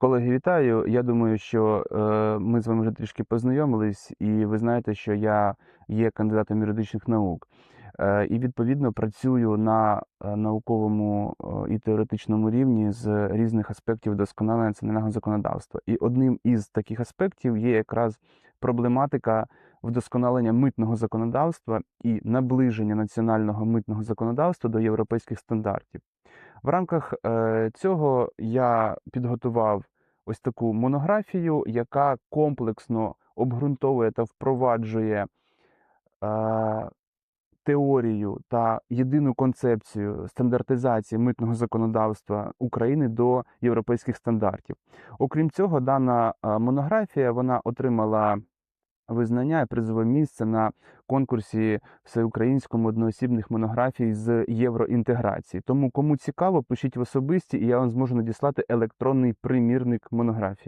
Колеги, вітаю. Я думаю, що е, ми з вами вже трішки познайомились, і ви знаєте, що я є кандидатом юридичних наук. Е, і відповідно працюю на е, науковому і теоретичному рівні з різних аспектів вдосконалення національного законодавства. І одним із таких аспектів є якраз проблематика вдосконалення митного законодавства і наближення національного митного законодавства до європейських стандартів. В рамках е, цього я підготував ось таку монографію, яка комплексно обґрунтовує та впроваджує е, теорію та єдину концепцію стандартизації митного законодавства України до європейських стандартів. Окрім цього, дана е, монографія вона отримала визнання і призове місце на конкурсі всеукраїнському одноосібних монографій з євроінтеграції. Тому, кому цікаво, пишіть в особисті, і я вам зможу надіслати електронний примірник монографії.